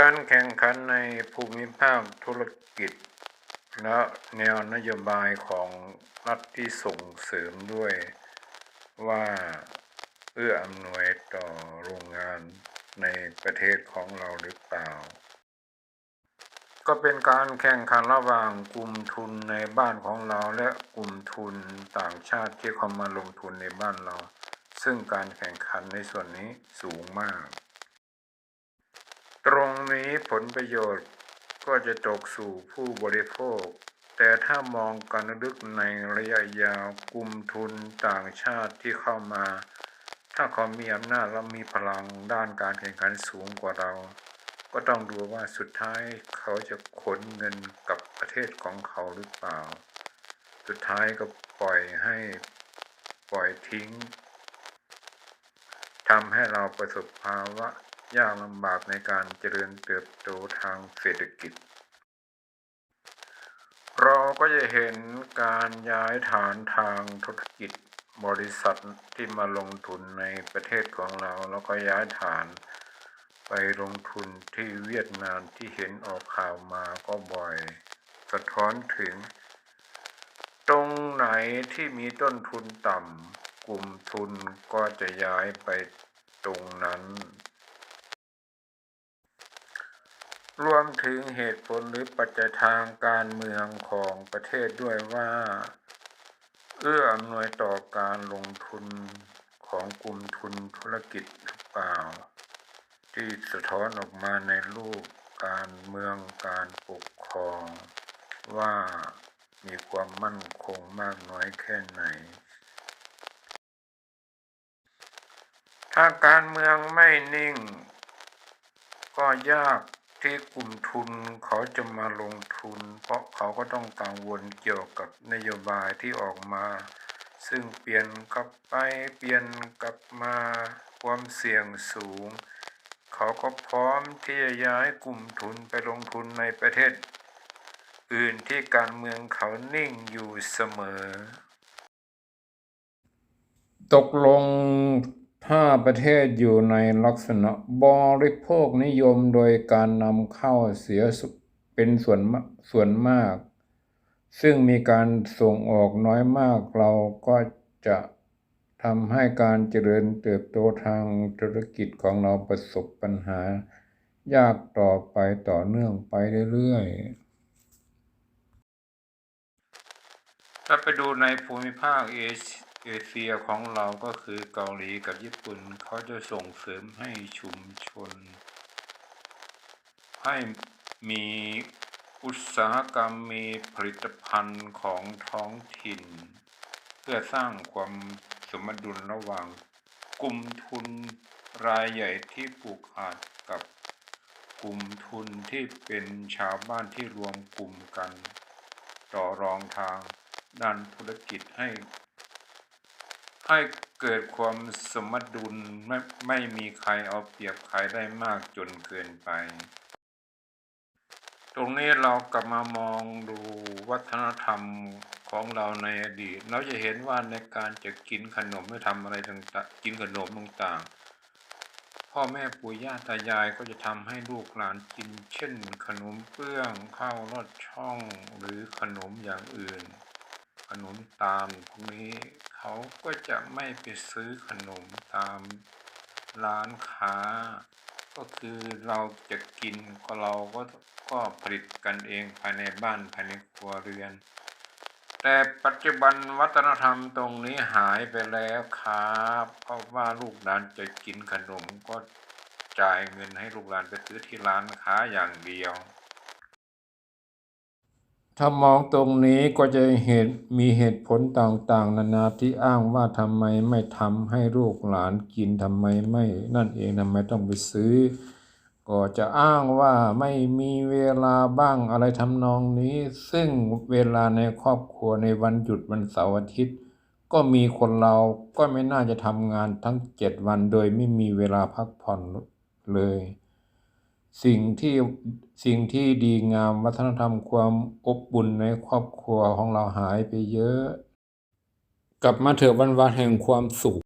การแข่งขันในภูมิภาคธุรกิจ และแนวนโยบายของรัฐที่ส่งเสริมด้วยว่าเอื้ออำนวยต่อโรงงานในประเทศของเราหรือเปล่า ก็เป็นการแข่งขันระหว่างกลุ่มทุนในบ้านของเราและกลุ่มทุนต่างชาติที่เข้ามาลงทุนในบ้านเรา ซึ่งการแข่งขันในส่วนนี้สูงมาก นี้ผลประโยชน์ก็จะตกสู่ผู้บริโภค แต่ถ้ามองกันลึกในระยะยาวกลุ่มทุนต่างชาติที่เข้ามา ถ้าเขามีอำนาจและมีพลังด้านการแข่งขันสูงกว่าเรา ก็ต้องดูว่าสุดท้ายเขาจะขนเงินกับประเทศของเขาหรือเปล่า สุดท้ายก็ปล่อยให้ปล่อยทิ้งทำให้เราประสบภาวะ ยากลำบากในการเจริญเติบโตทางเศรษฐกิจ เราก็จะเห็นการย้ายฐานทางธุรกิจบริษัทที่มาลงทุนในประเทศของเรา แล้วก็ย้ายฐานไปลงทุนที่เวียดนามที่เห็นออกข่าวมาก็บ่อย สะท้อนถึง ตรงไหนที่มีต้นทุนต่ำกลุ่มทุนก็จะย้ายไปตรงนั้น รวมถึงเหตุผลหรือปัจจัยทางการเมืองของประเทศด้วยว่า เอื้ออำนวยต่อการลงทุนของกลุ่มทุนธุรกิจหรือเปล่า ที่สะท้อนออกมาในรูปการเมืองการปกครอง ว่ามีความมั่นคงมากน้อยแค่ไหน ถ้าการเมืองไม่นิ่ง ก็ยาก ที่กลุ่มทุนเขาจะมาลงทุน เพราะเขาก็ต้องกังวลเกี่ยวกับนโยบายที่ออกมา ซึ่งเปลี่ยนกลับไปเปลี่ยนกลับมาความเสี่ยงสูง เขาก็พร้อมที่จะย้ายกลุ่มทุนไปลงทุนในประเทศ อื่นที่การเมืองเขานิ่งอยู่เสมอ ตกลง ประเทศอยู่ในลักษณะบริโภคนิยมโดยการนำเข้าเสียเป็นส่วนส่วนมาก ซึ่งมีการส่งออกน้อยมากเราก็จะทำให้การเจริญเติบโตทางธุรกิจของเราประสบปัญหา ยากต่อไปต่อเนื่องไปเรื่อยๆถ้าไปดูในภูมิภาคเอ เอเชียของเราก็คือเกาหลีกับญี่ปุ่นเขาจะส่งเสริมให้ชุมชน ให้มีอุตสาหกรรมมีผลิตภัณฑ์ของท้องถิ่น เพื่อสร้างความสมดุลระหว่างกลุ่มทุนรายใหญ่ที่ผูกขาดกับกลุ่มทุนที่เป็นชาวบ้านที่รวมกลุ่มกัน ต่อรองทางด้านธุรกิจให้ ให้เกิดความสมดุลไม่ไม่มีใครเอาเปรียบใครได้มากจนเกินไป ตรงนี้เรากลับมามองดูวัฒนธรรมของเราในอดีต เราจะเห็นว่าในการจะกินขนมหรือทำอะไรต่างๆกินขนมต่างๆ พ่อแม่ปู่ย่าตายายก็จะทำให้ลูกหลานกิน เช่น ขนมเปื้องข้าวรอดช่องหรือขนมอย่างอื่น ขนมตามพวกนี้ เขาก็จะไม่ไปซื้อขนมตามร้านค้า ก็คือเราจะกินก็เราก็ก็ผลิตกันเองภายในบ้านภายในครัวเรือน แต่ปัจจุบันวัฒนธรรมตรงนี้หายไปแล้วครับเพราะว่าลูกหลานจะกินขนมก็จ่ายเงินให้ลูกหลานไปซื้อที่ร้านค้าอย่างเดียว ถ้ามองตรงนี้ก็จะเห็นมีเหตุผลต่างๆ นานาที่อ้างว่าทำไมไม่ทำให้ลูกหลานกินทำไมไม่นั่นเองทำไมต้องไปซื้อ ก็จะอ้างว่าไม่มีเวลาบ้างอะไรทำนองนี้ ซึ่งเวลาในครอบครัวในวันหยุดวันเสาร์อาทิตย์ ก็มีคนเราก็ไม่น่าจะทำงานทั้งเจ็ดวันโดยไม่มีเวลาพักผ่อนเลย สิ่งที่สิ่งที่ดีงามวัฒนธรรมความอบอุ่นในครอบครัวของเราหายไปเยอะ กลับมาเถอะวันวานแห่งความสุข